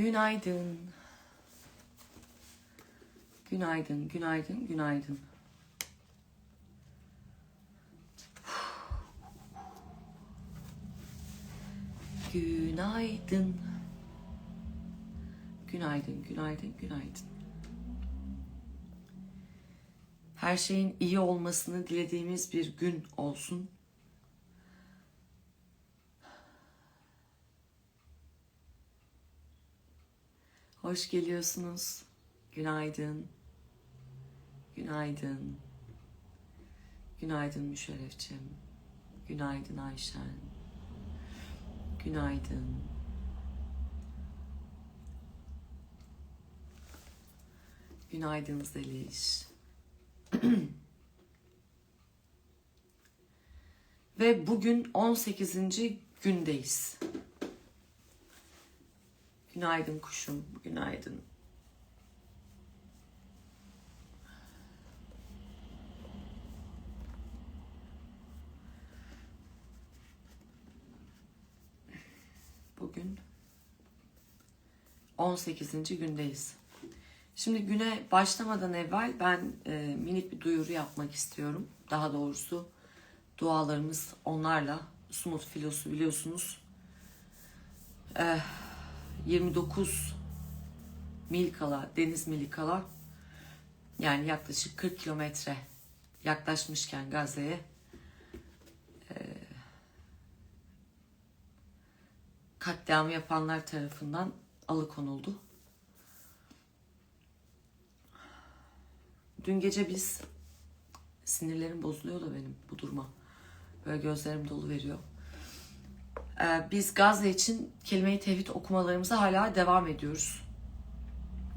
Günaydın. Günaydın, günaydın, günaydın. Günaydın. Günaydın, günaydın, günaydın. Her şeyin iyi olmasını dilediğimiz bir gün olsun. Hoş geliyorsunuz. Günaydın. Günaydın. Günaydın Müşerrefçim. Günaydın Ayşen. Günaydın. Günaydın Zeliş. Ve bugün 18. gündeyiz. Günaydın kuşum, günaydın. Bugün 18. gündeyiz. Şimdi güne başlamadan evvel ben e, minik bir duyuru yapmak istiyorum. Daha doğrusu dualarımız onlarla. Sumut filosu biliyorsunuz. Eh, 29 mil kala, deniz mili kala yani yaklaşık 40 kilometre yaklaşmışken Gazze'ye e, katliamı yapanlar tarafından alıkonuldu. Dün gece biz sinirlerim bozuluyor da benim bu duruma. Böyle gözlerim dolu veriyor. Ee, biz Gazze için kelime-i tevhid okumalarımıza hala devam ediyoruz.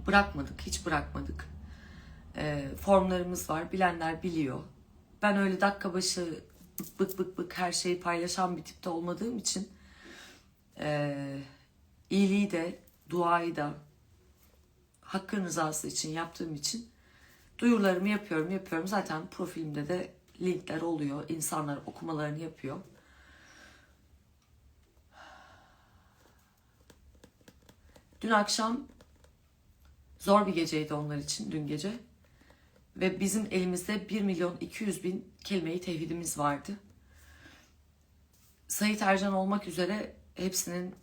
Bırakmadık, hiç bırakmadık. Ee, formlarımız var, bilenler biliyor. Ben öyle dakika başı bık bık bık her şeyi paylaşan bir tipte olmadığım için e, iyiliği de, duayı da hakkın rızası için yaptığım için duyurularımı yapıyorum, yapıyorum. Zaten profilimde de linkler oluyor. İnsanlar okumalarını yapıyor. Dün akşam zor bir geceydi onlar için dün gece. Ve bizim elimizde 1 milyon 200 bin kelime-i tevhidimiz vardı. Sayit Ercan olmak üzere hepsinin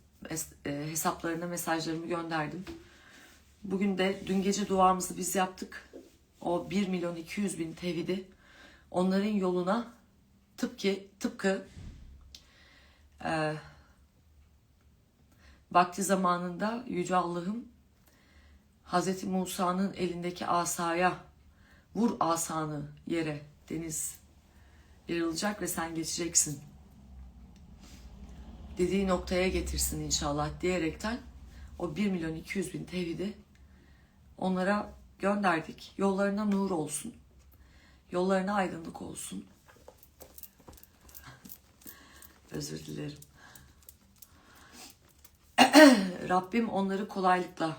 e, hesaplarına mesajlarımı gönderdim. Bugün de dün gece duamızı biz yaptık. O 1 milyon 200 bin tevhidi onların yoluna tıpkı tıpkı e, vakti zamanında Yüce Allah'ım Hazreti Musa'nın elindeki asaya vur asanı yere deniz yarılacak ve sen geçeceksin dediği noktaya getirsin inşallah diyerekten o 1 milyon 200 bin tevhidi onlara gönderdik. Yollarına nur olsun. Yollarına aydınlık olsun. Özür dilerim. Rabbim onları kolaylıkla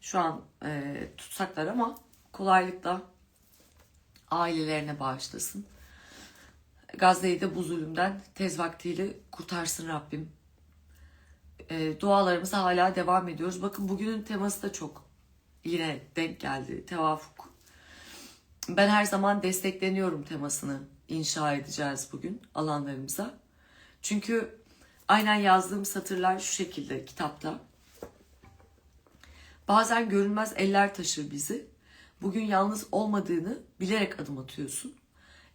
şu an e, tutsaklar ama kolaylıkla ailelerine bağışlasın. Gazze'yi de bu zulümden tez vaktiyle kurtarsın Rabbim. E, dualarımıza hala devam ediyoruz. Bakın bugünün teması da çok yine denk geldi. Tevafuk. Ben her zaman destekleniyorum temasını inşa edeceğiz bugün alanlarımıza. Çünkü aynen yazdığım satırlar şu şekilde kitapta. Bazen görünmez eller taşır bizi. Bugün yalnız olmadığını bilerek adım atıyorsun.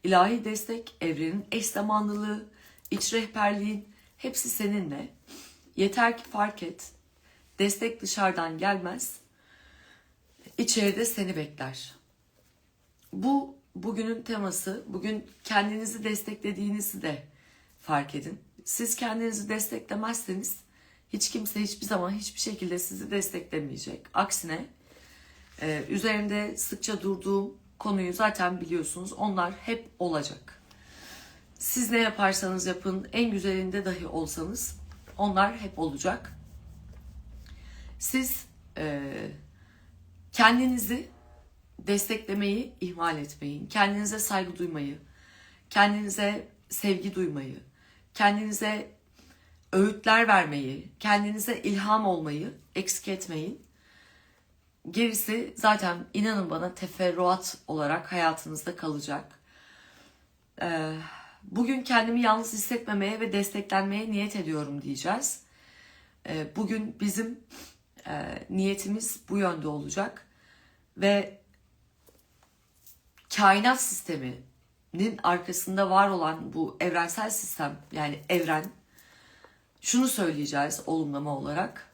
İlahi destek, evrenin eş zamanlılığı, iç rehberliğin hepsi seninle. Yeter ki fark et. Destek dışarıdan gelmez. İçeride seni bekler. Bu bugünün teması. Bugün kendinizi desteklediğinizi de fark edin. Siz kendinizi desteklemezseniz hiç kimse hiçbir zaman hiçbir şekilde sizi desteklemeyecek. Aksine e, üzerinde sıkça durduğum konuyu zaten biliyorsunuz. Onlar hep olacak. Siz ne yaparsanız yapın, en güzelinde dahi olsanız onlar hep olacak. Siz e, kendinizi desteklemeyi ihmal etmeyin. Kendinize saygı duymayı, kendinize sevgi duymayı, kendinize öğütler vermeyi, kendinize ilham olmayı eksik etmeyin. Gerisi zaten inanın bana teferruat olarak hayatınızda kalacak. Ee, bugün kendimi yalnız hissetmemeye ve desteklenmeye niyet ediyorum diyeceğiz. Ee, bugün bizim e, niyetimiz bu yönde olacak ve kainat sisteminin arkasında var olan bu evrensel sistem yani evren şunu söyleyeceğiz olumlama olarak.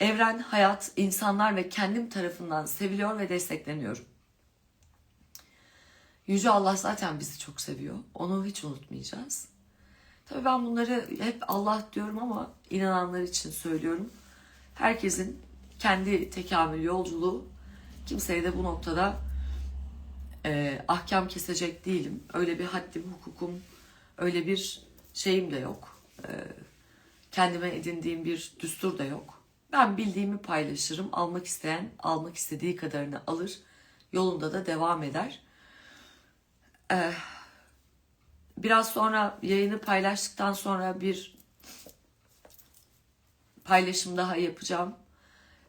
Evren, hayat, insanlar ve kendim tarafından seviliyor ve destekleniyorum. Yüce Allah zaten bizi çok seviyor. Onu hiç unutmayacağız. Tabii ben bunları hep Allah diyorum ama inananlar için söylüyorum. Herkesin kendi tekamül yolculuğu. Kimseye de bu noktada e, ahkam kesecek değilim. Öyle bir haddim, hukukum, öyle bir şeyim de yok. E, kendime edindiğim bir düstur da yok. Ben bildiğimi paylaşırım. Almak isteyen almak istediği kadarını alır. Yolunda da devam eder. Ee, biraz sonra yayını paylaştıktan sonra bir paylaşım daha yapacağım.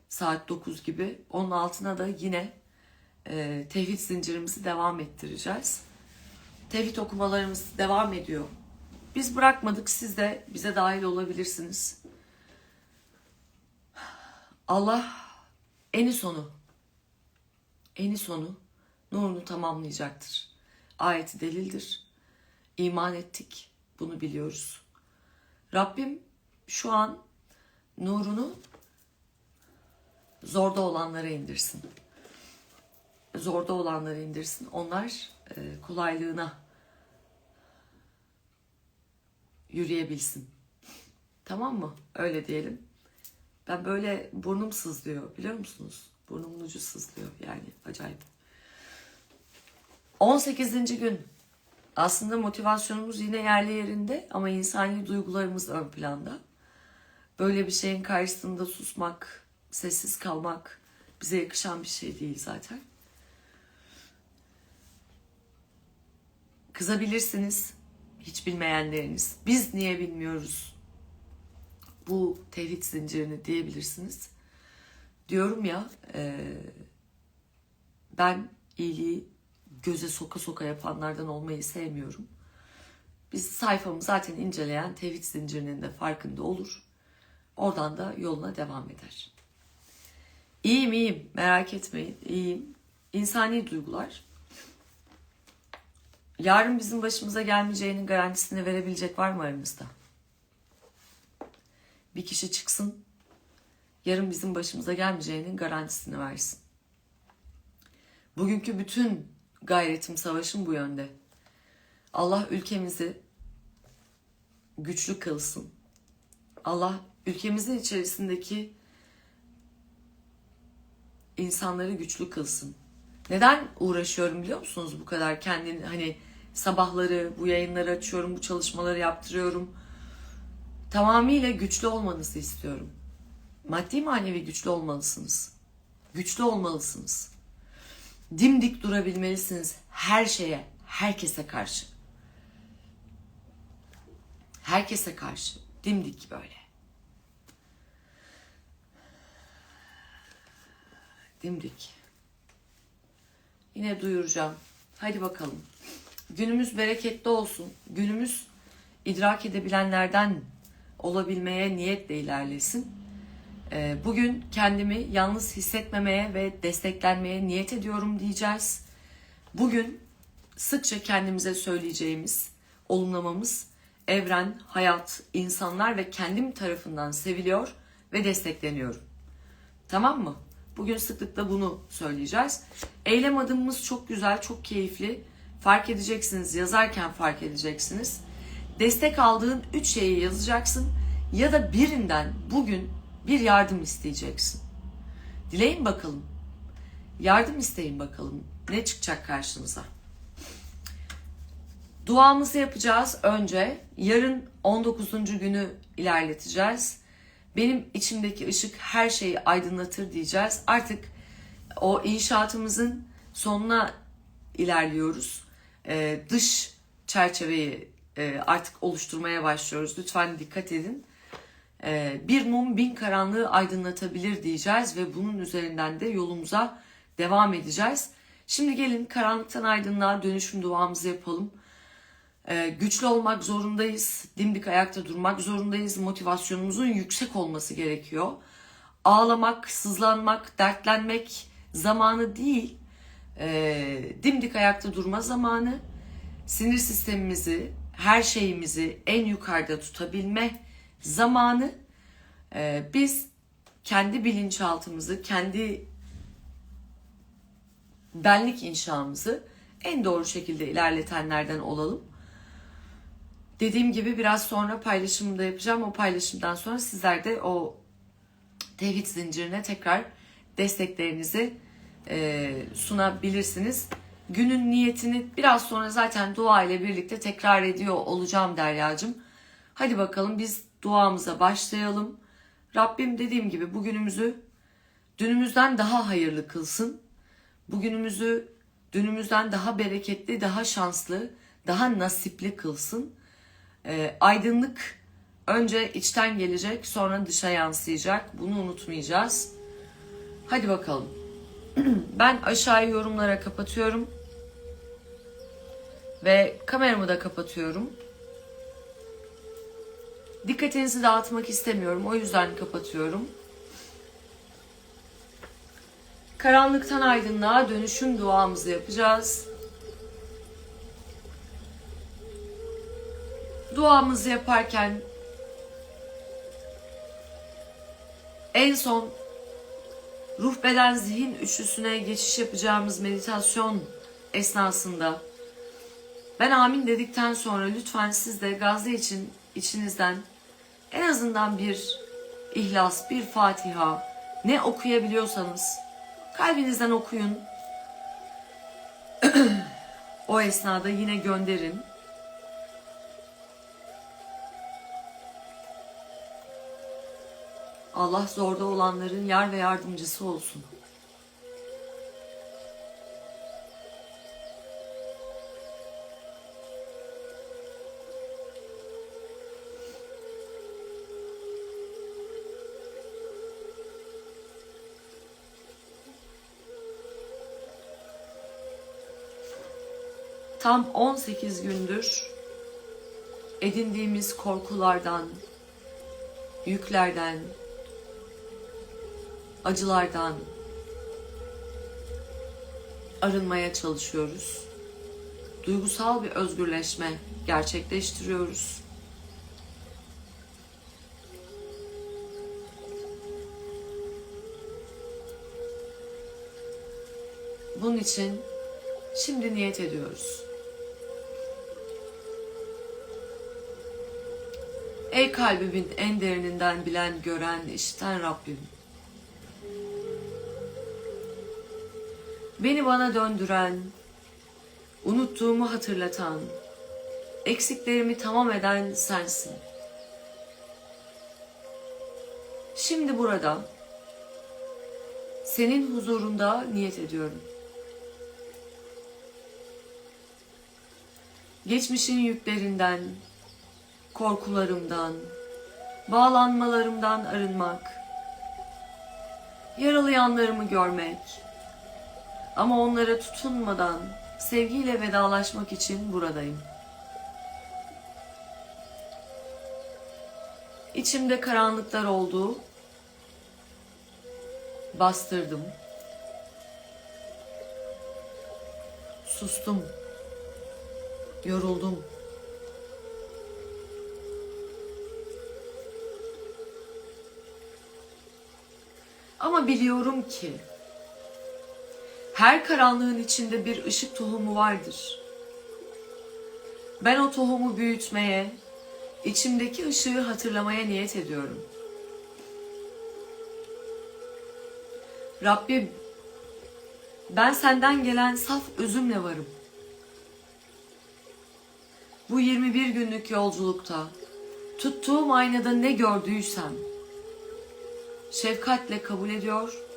Saat 9 gibi. Onun altına da yine e, tevhid zincirimizi devam ettireceğiz. Tevhid okumalarımız devam ediyor. Biz bırakmadık siz de bize dahil olabilirsiniz. Allah eni sonu eni sonu nurunu tamamlayacaktır. Ayeti delildir. İman ettik. Bunu biliyoruz. Rabbim şu an nurunu zorda olanlara indirsin. Zorda olanlara indirsin. Onlar e, kolaylığına yürüyebilsin. Tamam mı? Öyle diyelim. Ben böyle burnum sızlıyor biliyor musunuz? Burnumun ucu sızlıyor yani acayip. 18. gün. Aslında motivasyonumuz yine yerli yerinde ama insani duygularımız ön planda. Böyle bir şeyin karşısında susmak, sessiz kalmak bize yakışan bir şey değil zaten. Kızabilirsiniz hiç bilmeyenleriniz. Biz niye bilmiyoruz bu tevhid zincirini diyebilirsiniz. Diyorum ya e, ben iyiliği göze soka soka yapanlardan olmayı sevmiyorum. Biz sayfamı zaten inceleyen tevhid zincirinin de farkında olur. Oradan da yoluna devam eder. İyiyim iyiyim merak etmeyin iyiyim. İnsani duygular. Yarın bizim başımıza gelmeyeceğinin garantisini verebilecek var mı aranızda? Bir kişi çıksın yarın bizim başımıza gelmeyeceğinin garantisini versin. Bugünkü bütün gayretim, savaşım bu yönde. Allah ülkemizi güçlü kılsın. Allah ülkemizin içerisindeki insanları güçlü kılsın. Neden uğraşıyorum biliyor musunuz bu kadar kendini hani sabahları bu yayınları açıyorum, bu çalışmaları yaptırıyorum. Tamamıyla güçlü olmanızı istiyorum. Maddi manevi güçlü olmalısınız. Güçlü olmalısınız. Dimdik durabilmelisiniz her şeye, herkese karşı. Herkese karşı. Dimdik böyle. Dimdik. Yine duyuracağım. Hadi bakalım. Günümüz bereketli olsun. Günümüz idrak edebilenlerden olabilmeye niyetle ilerlesin. Ee, bugün kendimi yalnız hissetmemeye ve desteklenmeye niyet ediyorum diyeceğiz. Bugün sıkça kendimize söyleyeceğimiz olumlamamız evren, hayat, insanlar ve kendim tarafından seviliyor ve destekleniyorum. Tamam mı? Bugün sıklıkla bunu söyleyeceğiz. Eylem adımımız çok güzel, çok keyifli. Fark edeceksiniz, yazarken fark edeceksiniz. Destek aldığın üç şeyi yazacaksın ya da birinden bugün bir yardım isteyeceksin. Dileyin bakalım. Yardım isteyin bakalım. Ne çıkacak karşınıza? Duamızı yapacağız önce. Yarın 19. günü ilerleteceğiz. Benim içimdeki ışık her şeyi aydınlatır diyeceğiz. Artık o inşaatımızın sonuna ilerliyoruz. Ee, dış çerçeveyi e, artık oluşturmaya başlıyoruz. Lütfen dikkat edin. Ee, bir mum bin karanlığı aydınlatabilir diyeceğiz ve bunun üzerinden de yolumuza devam edeceğiz. Şimdi gelin karanlıktan aydınlığa dönüşüm duamızı yapalım. Ee, güçlü olmak zorundayız, dimdik ayakta durmak zorundayız, motivasyonumuzun yüksek olması gerekiyor. Ağlamak, sızlanmak, dertlenmek zamanı değil, e, dimdik ayakta durma zamanı, sinir sistemimizi, her şeyimizi en yukarıda tutabilme zamanı. E, biz kendi bilinçaltımızı, kendi benlik inşamızı en doğru şekilde ilerletenlerden olalım. Dediğim gibi biraz sonra paylaşımı da yapacağım. O paylaşımdan sonra sizler de o tevhid zincirine tekrar desteklerinizi e, sunabilirsiniz. Günün niyetini biraz sonra zaten dua ile birlikte tekrar ediyor olacağım Derya'cığım. Hadi bakalım biz duamıza başlayalım. Rabbim dediğim gibi bugünümüzü dünümüzden daha hayırlı kılsın. Bugünümüzü dünümüzden daha bereketli, daha şanslı, daha nasipli kılsın. E, aydınlık önce içten gelecek, sonra dışa yansıyacak. Bunu unutmayacağız. Hadi bakalım. ben aşağıya yorumlara kapatıyorum. Ve kameramı da kapatıyorum. Dikkatinizi dağıtmak istemiyorum. O yüzden kapatıyorum. Karanlıktan aydınlığa dönüşüm duamızı yapacağız. Duamızı yaparken en son ruh beden zihin üçlüsüne geçiş yapacağımız meditasyon esnasında ben amin dedikten sonra lütfen siz de Gazze için içinizden en azından bir ihlas, bir Fatiha ne okuyabiliyorsanız kalbinizden okuyun. o esnada yine gönderin. Allah zorda olanların yar ve yardımcısı olsun. Tam 18 gündür edindiğimiz korkulardan, yüklerden, acılardan arınmaya çalışıyoruz. Duygusal bir özgürleşme gerçekleştiriyoruz. Bunun için şimdi niyet ediyoruz. Ey kalbimin en derininden bilen, gören, işiten Rabbim. Beni bana döndüren, unuttuğumu hatırlatan, eksiklerimi tamam eden sensin. Şimdi burada senin huzurunda niyet ediyorum. Geçmişin yüklerinden, korkularımdan, bağlanmalarımdan arınmak, yaralı yanlarımı görmek, ama onlara tutunmadan sevgiyle vedalaşmak için buradayım. İçimde karanlıklar oldu. Bastırdım. Sustum. Yoruldum. Ama biliyorum ki her karanlığın içinde bir ışık tohumu vardır. Ben o tohumu büyütmeye, içimdeki ışığı hatırlamaya niyet ediyorum. Rabbim, ben senden gelen saf özümle varım. Bu 21 günlük yolculukta tuttuğum aynada ne gördüysem şefkatle kabul ediyor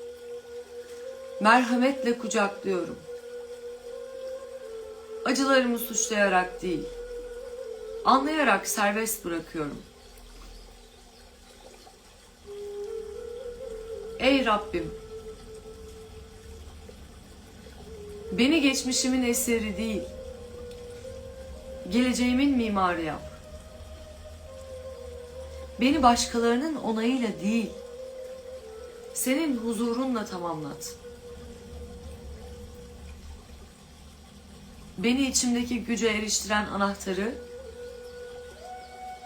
merhametle kucaklıyorum. Acılarımı suçlayarak değil, anlayarak serbest bırakıyorum. Ey Rabbim! Beni geçmişimin eseri değil, geleceğimin mimarı yap. Beni başkalarının onayıyla değil, senin huzurunla tamamlat. Beni içimdeki güce eriştiren anahtarı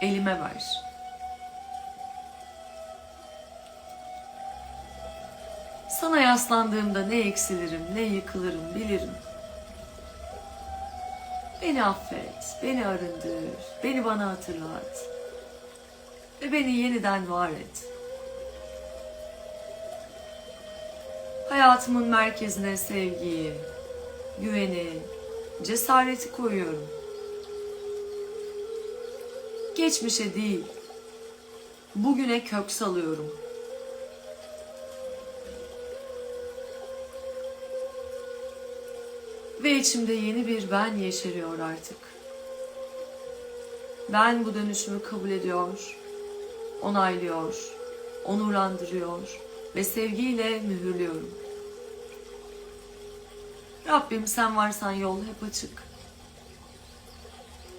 elime ver. Sana yaslandığımda ne eksilirim, ne yıkılırım bilirim. Beni affet, beni arındır, beni bana hatırlat ve beni yeniden var et. Hayatımın merkezine sevgiyi, güveni, cesareti koyuyorum. Geçmişe değil, bugüne kök salıyorum. Ve içimde yeni bir ben yeşeriyor artık. Ben bu dönüşümü kabul ediyor, onaylıyor, onurlandırıyor ve sevgiyle mühürlüyorum. Rabbim sen varsan yol hep açık.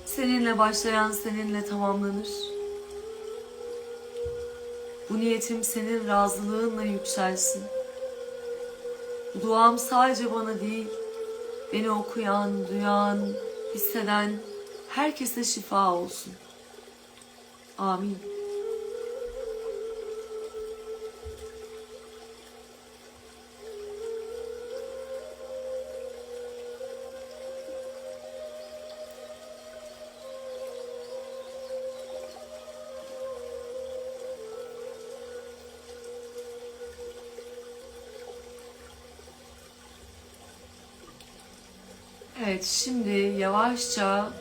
Seninle başlayan seninle tamamlanır. Bu niyetim senin razılığınla yükselsin. Bu duam sadece bana değil, beni okuyan, duyan, hisseden herkese şifa olsun. Amin. Evet, şimdi yavaşça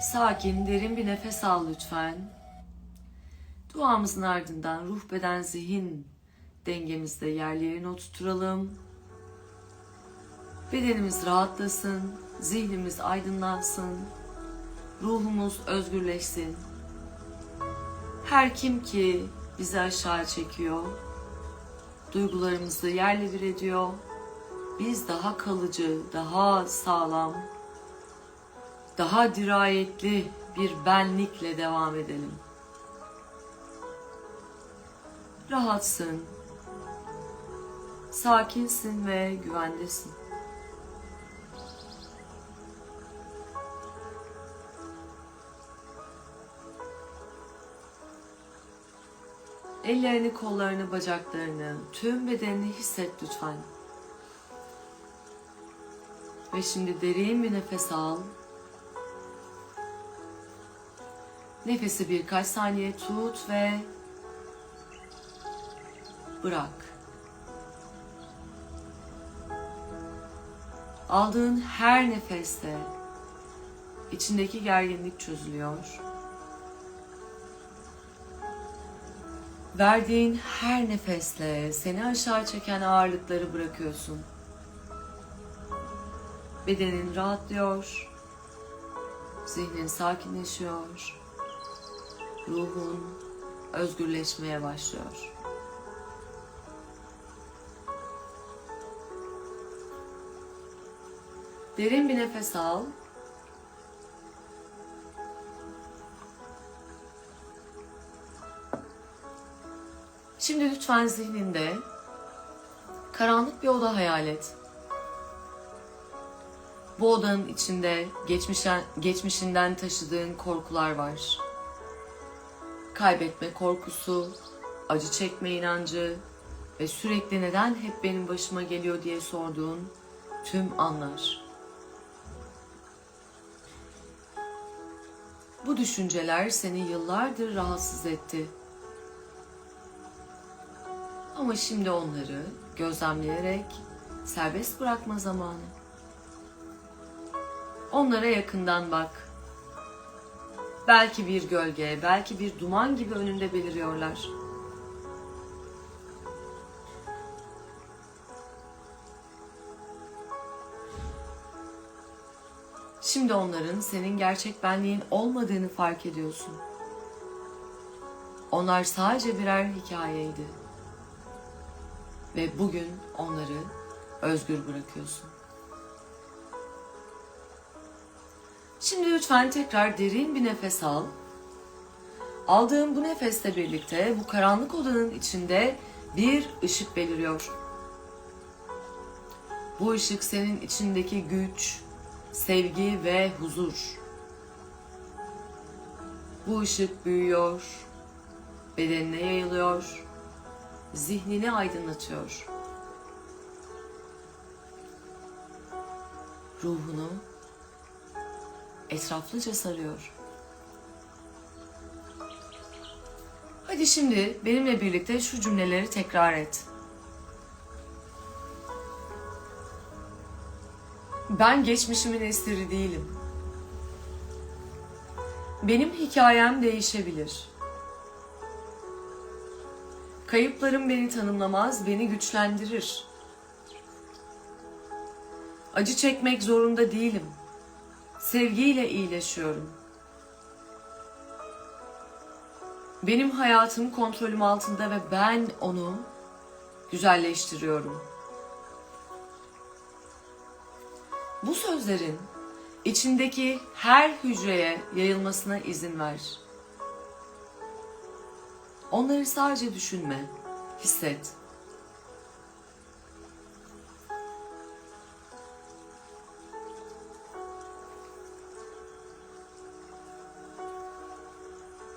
sakin, derin bir nefes al lütfen. Duamızın ardından ruh, beden, zihin dengemizde yerli yerine oturturalım. Bedenimiz rahatlasın, zihnimiz aydınlansın, ruhumuz özgürleşsin. Her kim ki bizi aşağı çekiyor, duygularımızı yerle bir ediyor, biz daha kalıcı, daha sağlam, daha dirayetli bir benlikle devam edelim. Rahatsın, sakinsin ve güvendesin. Ellerini, kollarını, bacaklarını, tüm bedenini hisset lütfen. Ve şimdi derin bir nefes al. Nefesi birkaç saniye tut ve bırak. Aldığın her nefeste içindeki gerginlik çözülüyor. Verdiğin her nefesle seni aşağı çeken ağırlıkları bırakıyorsun. Bedenin rahatlıyor. Zihnin sakinleşiyor. Ruhun özgürleşmeye başlıyor. Derin bir nefes al. Şimdi lütfen zihninde karanlık bir oda hayal et. Bu odanın içinde geçmişen, geçmişinden taşıdığın korkular var. Kaybetme korkusu, acı çekme inancı ve sürekli neden hep benim başıma geliyor diye sorduğun tüm anlar. Bu düşünceler seni yıllardır rahatsız etti. Ama şimdi onları gözlemleyerek serbest bırakma zamanı. Onlara yakından bak. Belki bir gölge, belki bir duman gibi önünde beliriyorlar. Şimdi onların senin gerçek benliğin olmadığını fark ediyorsun. Onlar sadece birer hikayeydi. Ve bugün onları özgür bırakıyorsun. Şimdi lütfen tekrar derin bir nefes al. Aldığın bu nefesle birlikte bu karanlık odanın içinde bir ışık beliriyor. Bu ışık senin içindeki güç, sevgi ve huzur. Bu ışık büyüyor, bedenine yayılıyor, zihnini aydınlatıyor. Ruhunu etraflıca sarıyor. Hadi şimdi benimle birlikte şu cümleleri tekrar et. Ben geçmişimin esiri değilim. Benim hikayem değişebilir. Kayıplarım beni tanımlamaz, beni güçlendirir. Acı çekmek zorunda değilim. Sevgiyle iyileşiyorum. Benim hayatım kontrolüm altında ve ben onu güzelleştiriyorum. Bu sözlerin içindeki her hücreye yayılmasına izin ver. Onları sadece düşünme, hisset.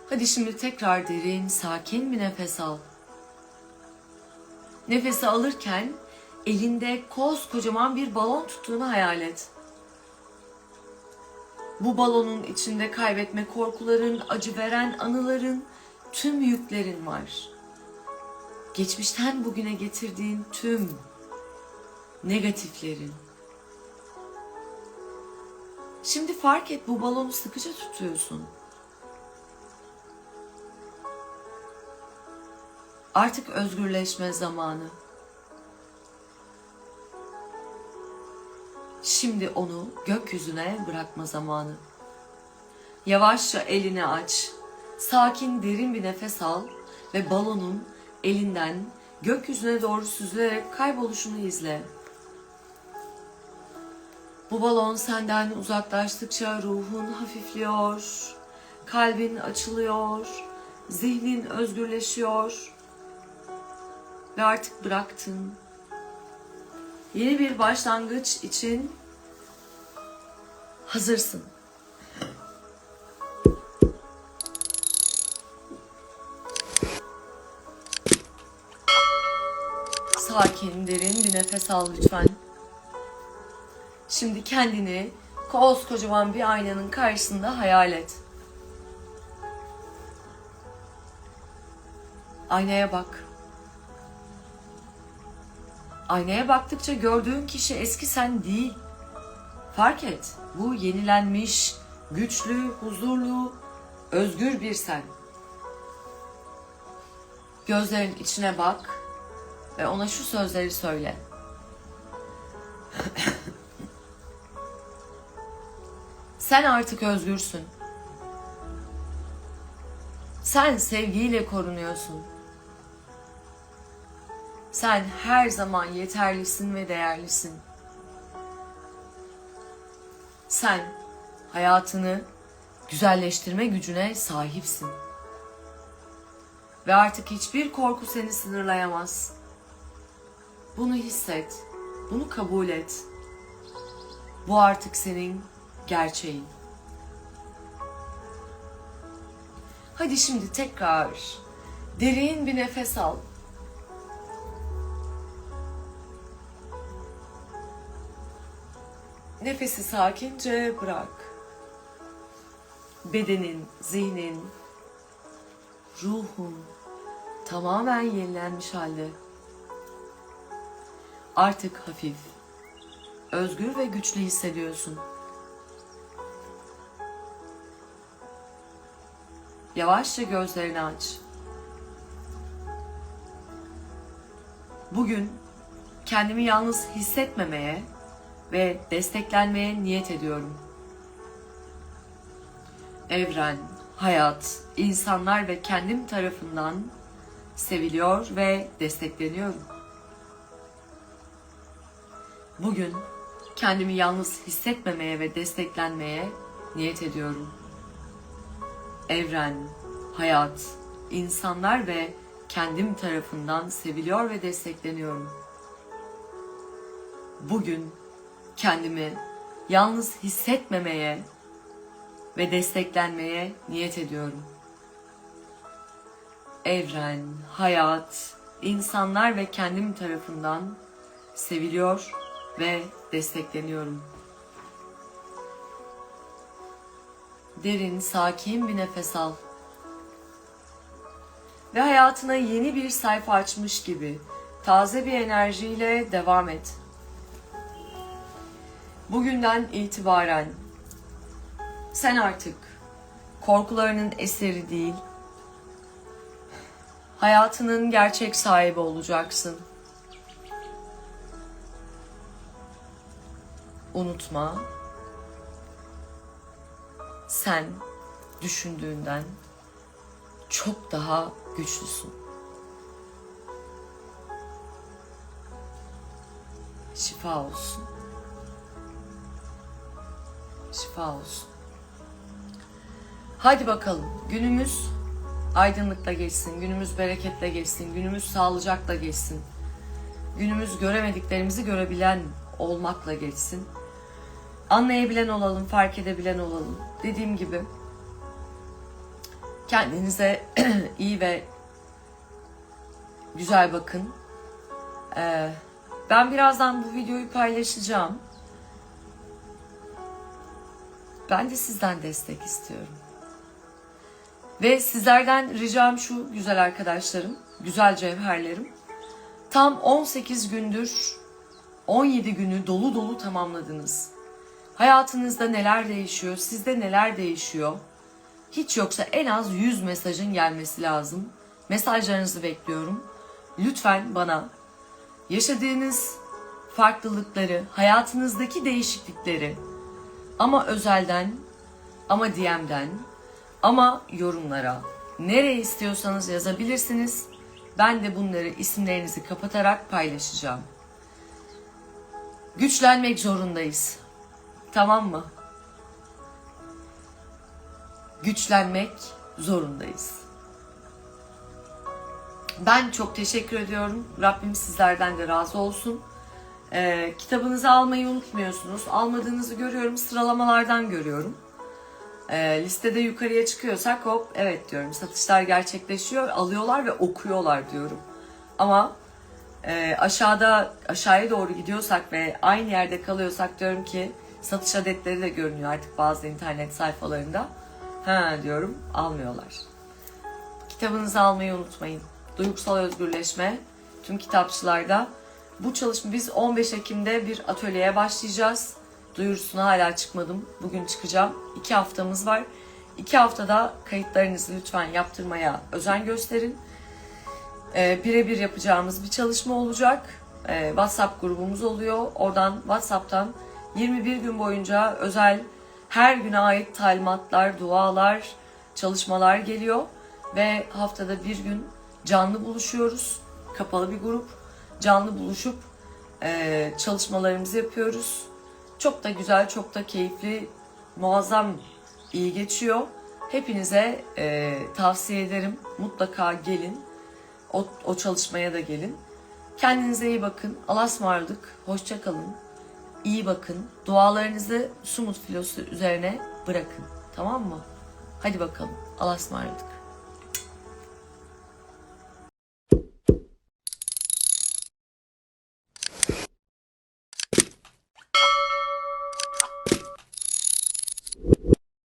Hadi şimdi tekrar derin, sakin bir nefes al. Nefesi alırken elinde koskocaman bir balon tuttuğunu hayal et. Bu balonun içinde kaybetme korkuların, acı veren anıların, tüm yüklerin var. Geçmişten bugüne getirdiğin tüm negatiflerin. Şimdi fark et bu balonu sıkıca tutuyorsun. Artık özgürleşme zamanı. Şimdi onu gökyüzüne bırakma zamanı. Yavaşça elini aç. Sakin derin bir nefes al ve balonun elinden gökyüzüne doğru süzülerek kayboluşunu izle. Bu balon senden uzaklaştıkça ruhun hafifliyor, kalbin açılıyor, zihnin özgürleşiyor ve artık bıraktın. Yeni bir başlangıç için hazırsın. Sakin, derin bir nefes al lütfen. Şimdi kendini koskocaman bir aynanın karşısında hayal et. Aynaya bak. Aynaya baktıkça gördüğün kişi eski sen değil. Fark et. Bu yenilenmiş, güçlü, huzurlu, özgür bir sen. Gözlerin içine bak ve ona şu sözleri söyle. Sen artık özgürsün. Sen sevgiyle korunuyorsun. Sen her zaman yeterlisin ve değerlisin. Sen hayatını güzelleştirme gücüne sahipsin. Ve artık hiçbir korku seni sınırlayamaz. Bunu hisset. Bunu kabul et. Bu artık senin gerçeğin. Hadi şimdi tekrar derin bir nefes al. Nefesi sakince bırak. Bedenin, zihnin, ruhun tamamen yenilenmiş halde. Artık hafif, özgür ve güçlü hissediyorsun. Yavaşça gözlerini aç. Bugün kendimi yalnız hissetmemeye ve desteklenmeye niyet ediyorum. Evren, hayat, insanlar ve kendim tarafından seviliyor ve destekleniyorum. Bugün kendimi yalnız hissetmemeye ve desteklenmeye niyet ediyorum. Evren, hayat, insanlar ve kendim tarafından seviliyor ve destekleniyorum. Bugün kendimi yalnız hissetmemeye ve desteklenmeye niyet ediyorum. Evren, hayat, insanlar ve kendim tarafından seviliyor ve destekleniyorum. Derin, sakin bir nefes al. Ve hayatına yeni bir sayfa açmış gibi taze bir enerjiyle devam et. Bugünden itibaren sen artık korkularının eseri değil, hayatının gerçek sahibi olacaksın. Unutma, sen düşündüğünden çok daha güçlüsün. Şifa olsun. Şifa olsun. Hadi bakalım günümüz aydınlıkla geçsin, günümüz bereketle geçsin, günümüz sağlıcakla geçsin. Günümüz göremediklerimizi görebilen olmakla geçsin. Anlayabilen olalım, fark edebilen olalım. Dediğim gibi kendinize iyi ve güzel bakın. Ee, ben birazdan bu videoyu paylaşacağım. Ben de sizden destek istiyorum. Ve sizlerden ricam şu güzel arkadaşlarım, güzel cevherlerim. Tam 18 gündür 17 günü dolu dolu tamamladınız. Hayatınızda neler değişiyor, sizde neler değişiyor? Hiç yoksa en az 100 mesajın gelmesi lazım. Mesajlarınızı bekliyorum. Lütfen bana yaşadığınız farklılıkları, hayatınızdaki değişiklikleri ama özelden ama DM'den ama yorumlara nereye istiyorsanız yazabilirsiniz. Ben de bunları isimlerinizi kapatarak paylaşacağım. Güçlenmek zorundayız. Tamam mı? Güçlenmek zorundayız. Ben çok teşekkür ediyorum. Rabbim sizlerden de razı olsun. Ee, kitabınızı almayı unutmuyorsunuz. Almadığınızı görüyorum. Sıralamalardan görüyorum. Ee, listede yukarıya çıkıyorsak hop evet diyorum. Satışlar gerçekleşiyor. Alıyorlar ve okuyorlar diyorum. Ama e, aşağıda aşağıya doğru gidiyorsak ve aynı yerde kalıyorsak diyorum ki satış adetleri de görünüyor artık bazı internet sayfalarında. Ha diyorum almıyorlar. Kitabınızı almayı unutmayın. Duygusal özgürleşme tüm kitapçılarda. Bu çalışma biz 15 Ekim'de bir atölyeye başlayacağız. Duyurusuna hala çıkmadım. Bugün çıkacağım. İki haftamız var. İki haftada kayıtlarınızı lütfen yaptırmaya özen gösterin. Ee, Birebir yapacağımız bir çalışma olacak. Ee, WhatsApp grubumuz oluyor. Oradan WhatsApp'tan 21 gün boyunca özel her güne ait talimatlar, dualar, çalışmalar geliyor. Ve haftada bir gün canlı buluşuyoruz. Kapalı bir grup. Canlı buluşup e, çalışmalarımızı yapıyoruz. Çok da güzel, çok da keyifli, muazzam iyi geçiyor. Hepinize e, tavsiye ederim. Mutlaka gelin. O, o çalışmaya da gelin. Kendinize iyi bakın. Allah'a ısmarladık. Hoşça kalın. İyi bakın. Dualarınızı sumut filosu üzerine bırakın. Tamam mı? Hadi bakalım. Allah'a ısmarladık.